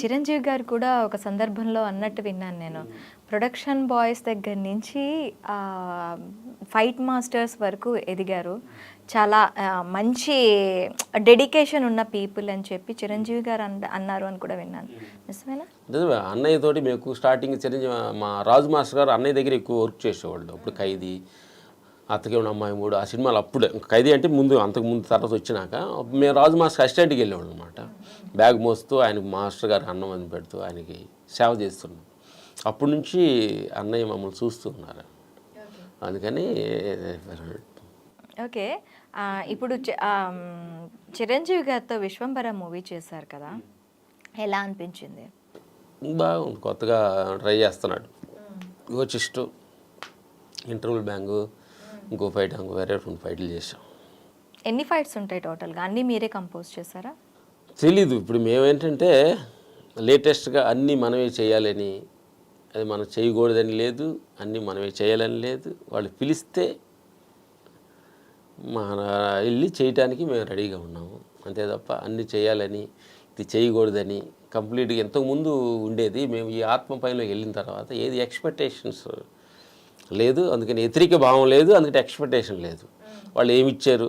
చిరంజీవి గారు కూడా ఒక సందర్భంలో అన్నట్టు విన్నాను నేను. ప్రొడక్షన్ బాయ్స్ దగ్గర నుంచి ఫైట్ మాస్టర్స్ వరకు ఎదిగారు. చాలా మంచి డెడికేషన్ ఉన్న పీపుల్ అని చెప్పి చిరంజీవి గారు అన్నారు అని కూడా విన్నాను. నిజమేనా? నిజమే. అన్నయ్య తోటి మేము స్టార్టింగ్ చిరంజీవి మా రాజు మాస్టర్ గారు అన్నయ్య దగ్గర ఎక్కువ వర్క్ చేసేవాళ్ళు. ఇప్పుడు ఖైదీ అత్తకే ఉన్న అమ్మాయి మూడు ఆ సినిమాలు అప్పుడే. ఖైదీ అంటే ముందు అంతకు ముందు తర్వాత వచ్చినాక మేము రాజు మాస్టర్ అసిస్టెంట్కి వెళ్ళేవాళ్ళం అనమాట బ్యాగ్ మోస్తూ ఆయనకి మాస్టర్ గారు అన్నం అని పెడుతూ ఆయనకి సేవ చేస్తున్నాం. అప్పటి నుంచి అన్నయ్య మమ్మల్ని చూస్తూ ఉన్నారు. అందుకని ఓకే. ఇప్పుడు చిరంజీవి గారితో విశ్వంబర మూవీ చేశారు కదా. ఎలా అనిపించింది? బాగుంది. కొత్తగా ట్రై చేస్తున్నాడు. ఇంకో చెస్ట్ ఇంటర్వల్ బ్యాంగు ఇంకో ఫైట్ ఇంకో వేరే రెండు ఫైట్లు చేసాం ఎన్ని ఫైట్స్ ఉంటాయి టోటల్గా అన్నీ మీరే కంపోజ్ చేశారా? తెలీదు. ఇప్పుడు మేమేంటంటే లేటెస్ట్గా అన్నీ మనమే చేయాలని అది మనం చేయకూడదని లేదు అన్నీ మనమే చేయాలని లేదు. వాళ్ళు పిలిస్తే మన వెళ్ళి చేయటానికి మేము రెడీగా ఉన్నాము. అంతే తప్ప అన్నీ చేయాలని ఇది చేయకూడదని కంప్లీట్గా ఇంతకుముందు ఉండేది. మేము ఈ ఆత్మ పైన వెళ్ళిన తర్వాత ఏది ఎక్స్పెక్టేషన్స్ లేదు అందుకని వ్యతిరేక భావం లేదు అందుకని ఎక్స్పెక్టేషన్ లేదు. వాళ్ళు ఏమి ఇచ్చారు?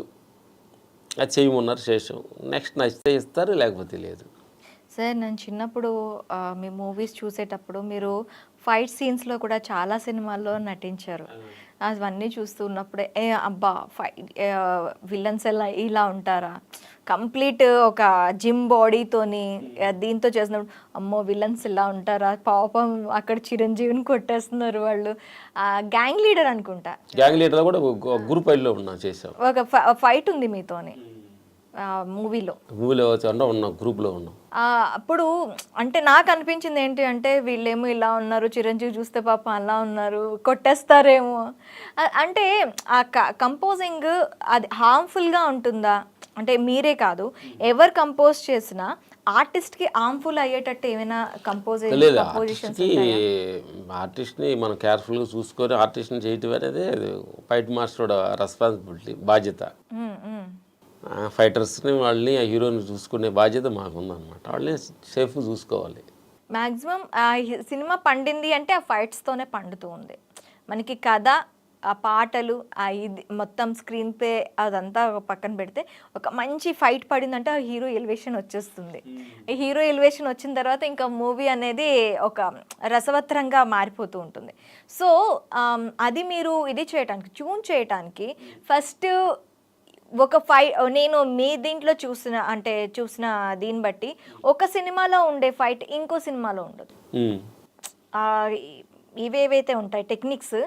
అది చేయమన్నారు చేసాం నెక్స్ట్ నచ్చితే ఇస్తారు లేకపోతే లేదు. సార్ నేను చిన్నప్పుడు మీ మూవీస్ చూసేటప్పుడు మీరు ఫైట్ సీన్స్లో కూడా చాలా సినిమాల్లో నటించారు. అవన్నీ చూస్తూ ఉన్నప్పుడే ఏ అబ్బా ఫైట్ విలన్స్ ఎలా ఇలా ఉంటారా? కంప్లీట్ ఒక జిమ్ బాడీతోని దీంతో చేసినప్పుడు అమ్మో విలన్స్ ఇలా ఉంటారా? పాపం అక్కడ చిరంజీవిని కొట్టేస్తున్నారు వాళ్ళు. గ్యాంగ్ లీడర్ అనుకుంటా. గ్యాంగ్ లీడర్లో కూడా గ్రూప్ ఫైట్లో ఉన్నా చేసాం ఒక ఫైట్ ఉంది మీతోని. మూవీలో. మూవీలో అంటే ఉన్నాం గ్రూప్లో ఉన్నాం. అప్పుడు అంటే నాకు అనిపించింది ఏంటి అంటే వీళ్ళేమో ఇలా ఉన్నారు చిరంజీవి చూస్తే పాప అలా ఉన్నారు కొట్టేస్తారేమో. అంటే ఆ కంపోజింగ్ అది హార్మ్ఫుల్గా ఉంటుందా? అంటే మీరే కాదు ఎవరు కంపోజ్ చేసినా ఆర్టిస్ట్కి హార్మ్ఫుల్ అయ్యేటట్టు ఏమైనా కంపోజ్ ఆర్టిస్ట్ని మనం కేర్ఫుల్గా చూసుకొని ఆర్టిస్ట్ని చేయటం అనేది ఫైట్ మాస్టర్ రెస్పాన్సిబిలిటీ బాధ్యత. ఫైటర్స్ని వాళ్ళని ఆ హీరోని చూసుకునే బాధ్యత మాకుందనమాట వాళ్ళని సేఫ్ చూసుకోవాలి. మ్యాక్సిమం సినిమా పండింది అంటే ఆ ఫైట్స్తోనే పండుతూ ఉంది. మనకి కథ ఆ పాటలు ఆ ఇది మొత్తం స్క్రీన్ పే అదంతా ఒక పక్కన పెడితే ఒక మంచి ఫైట్ పడిందంటే ఆ హీరో ఎలివేషన్ వచ్చేస్తుంది. హీరో ఎలివేషన్ వచ్చిన తర్వాత ఇంకా మూవీ అనేది ఒక రసవత్రంగా మారిపోతూ ఉంటుంది. సో అది మీరు ఇది చేయటానికి ట్యూన్ చేయటానికి ఫస్ట్ ఒక ఫై నేను మీ దీంట్లో చూసిన అంటే చూసిన దీన్ని బట్టి ఒక సినిమాలో ఉండే ఫైట్ ఇంకో సినిమాలో ఉండదు. ఇవేవైతే ఉంటాయి టెక్నిక్స్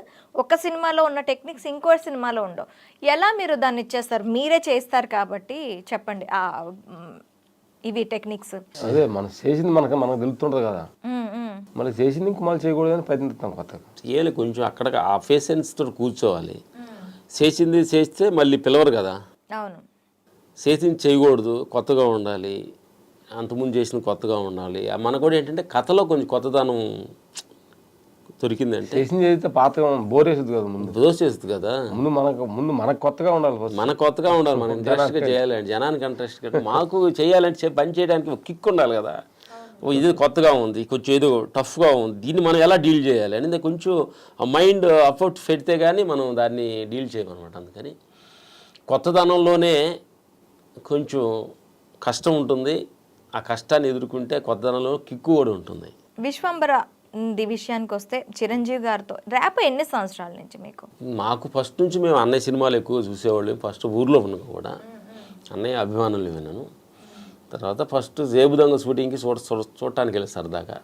ఒక సినిమాలో ఉన్న టెక్నిక్స్ ఇంకో సినిమాలో ఉండవు. ఎలా మీరు దాన్ని ఇచ్చేస్తారు? మీరే చేస్తారు కాబట్టి చెప్పండి. ఇవి టెక్నిక్స్ అదే మనం చేసింది మనకు మనకు తెలుస్తుంటుంది కదా. మళ్ళీ చేసింది ఇంక మళ్ళీ చేయకూడదని ప్రయత్నిస్తాం కొత్తగా. చేయాలి కొంచెం అక్కడ ఆ పేషెన్స్తో కూర్చోవాలి. చేసింది చేస్తే మళ్ళీ పిలవరు కదా. అవును. చేసింది చేయకూడదు కొత్తగా ఉండాలి అంతకుముందు చేసిన కొత్తగా ఉండాలి. ఆ మన కూడా ఏంటంటే కథలో కొంచెం కొత్తదనం దొరికిందంటే. చేస్తే పాత బోర్ వేసేది కదా ముందు. దోసేస్తుంది కదా? ముందు మనకు ముందు మనకు కొత్తగా ఉండాలి మన కొత్తగా ఉండాలి మనం ఇంట్రెస్ట్గా చేయాలంటే జనానికి ఇంట్రెస్ట్ మాకు చేయాలంటే చే- పని చేయడానికి ఒక కిక్ ఉండాలి కదా. ఓ ఇది కొత్తగా ఉంది కొంచెం ఏదో టఫ్గా ఉంది. దీన్ని మనం ఎలా డీల్ చేయాలి? అనేది కొంచెం మైండ్ అఫౌట్ పెడితే కానీ మనం దాన్ని డీల్ చేయమన్నమాట అందుకని. కొత్తదనంలోనే కొంచెం కష్టం ఉంటుంది. ఆ కష్టాన్ని ఎదుర్కొంటే కొత్తదనంలో కిక్కు కూడా ఉంటుంది. విశ్వంబర ది విషయానికి వస్తే చిరంజీవి గారితో ర్యాప్ ఎన్ని సంవత్సరాల నుంచి మీకు? మాకు ఫస్ట్ నుంచి మేము అన్నయ్య సినిమాలు ఎక్కువ చూసేవాళ్ళం. ఫస్ట్ ఊర్లో ఉన్నాం కూడా. అన్నయ్య అభిమానులు విన్నాను. తర్వాత ఫస్ట్ జేబు దొంగ షూటింగ్కి చూడ చూడ- చూడటానికి వెళ్ళి సరదాగా.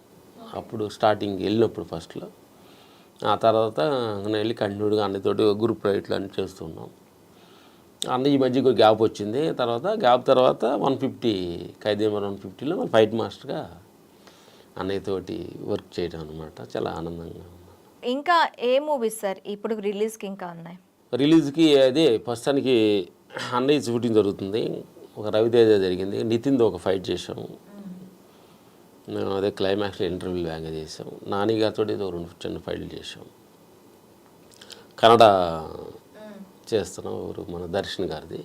అప్పుడు స్టార్టింగ్ వెళ్ళినప్పుడు ఫస్ట్లో. ఆ తర్వాత నేను వెళ్ళి కంటిన్యూడ్గా అన్నయ్యతోటి గ్రూప్ రైట్లు అన్ని చేస్తున్నాం అన్న ఈ మధ్య ఒక గ్యాప్ వచ్చింది. తర్వాత గ్యాప్ తర్వాత వన్ ఫిఫ్టీ ఖైదీ వన్ ఫిఫ్టీలో మన ఫైట్ మాస్టర్గా అన్నయ్యతోటి వర్క్ చేయడం అనమాట చాలా ఆనందంగా ఇంకా ఏ మూవీస్ సార్ ఇప్పుడు రిలీజ్కి ఇంకా ఉన్నాయి? రిలీజ్కి అదే ప్రస్తుతానికి అన్నయ్య షూటింగ్ జరుగుతుంది. ఒక రవితేజ జరిగింది. నితిన్తో ఒక ఫైట్ చేసాము మేము అదే క్లైమాక్స్లో ఇంటర్వ్యూ బ్యాంగ్ చేసాం నాని గారితో ఏదో రెండు చిన్న ఫైట్లు చేసాం కన్నడ చేస్తున్నాం ఎవరు మన దర్శన్ గారిది.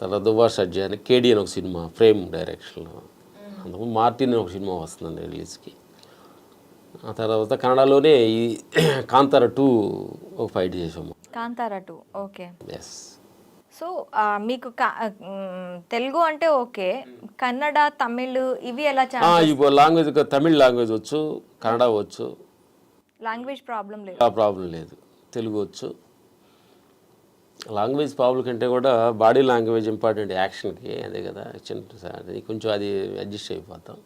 తర్వాత దువ్వా సజ్జా అని కేడి అని ఒక సినిమా ఫ్రేమ్ డైరెక్షన్లో. అంతకుముందు మార్టిన్ ఒక సినిమా వస్తుందండి రిలీజ్కి. ఆ తర్వాత కన్నడలోనే ఈ కాంతార టూ ఒక ఫైట్ చేసాము Kantara two okay. Yes. So మీకు తెలుగు అంటే ఓకే. కన్నడ తమిళ్ ఇవి ఎలా ఇప్పుడు లాంగ్వేజ్ తమిళ్ లాంగ్వేజ్ వచ్చు కన్నడ వచ్చు. లాంగ్వేజ్ ప్రాబ్లం లేదు. ప్రాబ్లం లేదు. తెలుగు వచ్చు. లాంగ్వేజ్ ప్రాబ్లం కంటే కూడా బాడీ లాంగ్వేజ్ ఇంపార్టెంట్ యాక్షన్కి అదే కదా చిన్న అది కొంచెం అది అడ్జస్ట్ అయిపోతాం.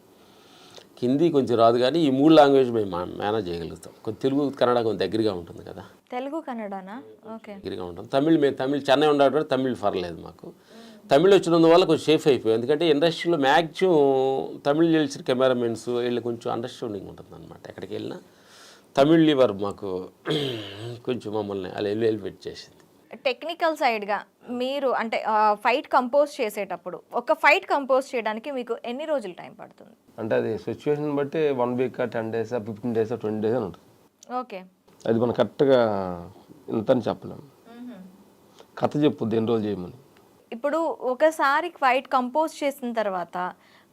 హిందీ కొంచెం రాదు కానీ ఈ మూడు లాంగ్వేజ్ మేము మేనేజ్ చేయగలుగుతాం. కొంచెం తెలుగు కన్నడ కొంచెం దగ్గరగా ఉంటుంది కదా. తెలుగు కన్నడనా? ఓకే. దగ్గరగా ఉంటాం. తమిళ్ మేము తమిళ్ చెన్నై ఉండడం తమిళ్ పర్లేదు మాకు. తమిళ్ వచ్చినందువల్ల కొంచెం సేఫ్ అయిపోయాం. ఎందుకంటే ఇండస్ట్రీలో మ్యాక్సిమం తమిళ్ తెలిసిన కెమెరామెన్స్ వీళ్ళు కొంచెం అండర్స్టాండింగ్ ఉంటుంది అనమాట ఎక్కడికి వెళ్ళినా తమిళ్ లివర్ మాకు కొంచెం మమ్మల్ని అలా వెళ్ళి చేసింది. టెక్నికల్ సైడ్గా మీరు అంటే ఫైట్ కంపోజ్ చేసేటప్పుడు ఒక ఫైట్ కంపోజ్ చేయడానికి మీకు ఎన్ని రోజులు టైం పడుతుంది? అంటే అది సిచ్యువేషన్ బట్టి one week ten days fifteen days twenty days అని ఉంటుంది. ఓకే. అది మనం కరెక్ట్గా ఇంత అని చెప్పలేము కథ చెప్పొద్దు ఎన్ని రోజులు చేయమని. ఇప్పుడు ఒకసారి ఫైట్ కంపోజ్ చేసిన తర్వాత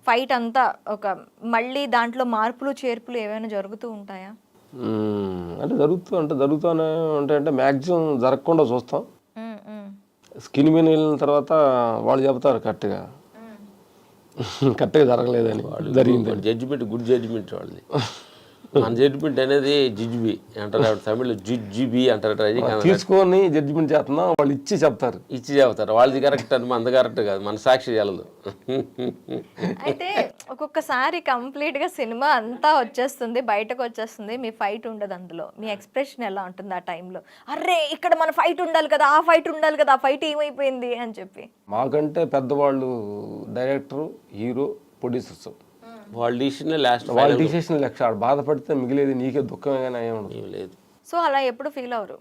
ఫైట్ అంతా ఒక మళ్ళీ దాంట్లో మార్పులు చేర్పులు ఏమైనా జరుగుతూ ఉంటాయా. అంటే జరుగుతూ అంటే జరుగుతూనే ఉంటాయి అంటే మ్యాక్సిమం జరగకుండా చూస్తాం. స్కిన్ మీద వెళ్ళిన తర్వాత వాళ్ళు చెప్తారు కరెక్ట్గా. కరెక్ట్గా జరగలేదని జరిగింది జడ్జిమెంట్ గుడ్ జడ్జిమెంట్ వాళ్ళది. మన జడ్జిమెంట్ అనేది జిజ్బి అంటారు. తమిళ్ జిజ్బి అంటారు. తీసుకొని జడ్జిమెంట్ చేస్తున్నాం వాళ్ళు ఇచ్చి చెప్తారు. ఇచ్చి చెబుతారు వాళ్ళది కరెక్ట్ అని మనది కరెక్ట్ కాదు. మన సాక్షి చెల్లదు అయితే ఒక్కొక్కసారి కంప్లీట్గా సినిమా అంతా వచ్చేస్తుంది బయటకు వచ్చేస్తుంది. మీ ఫైట్ ఉండదు అందులో. మీ ఎక్స్ప్రెషన్ ఎలా ఉంటుంది ఆ టైంలో అర్రే ఇక్కడ మన ఫైట్ ఉండాలి కదా ఆ ఫైట్ ఉండాలి కదా ఆ ఫైట్ ఏమైపోయింది అని చెప్పి. మాకంటే పెద్దవాళ్ళు డైరెక్టరు హీరో ప్రొడ్యూసర్స్ వాళ్ళ డిసిషన్ లాస్ట్ వాళ్ళ డిసిషన్ లెక్క ఆడ బాధపడితే మిగిలేది నీకే దుఃఖమే కానీ ఏమి లేదు. సో అలా ఎప్పుడు ఫీల్ అవరు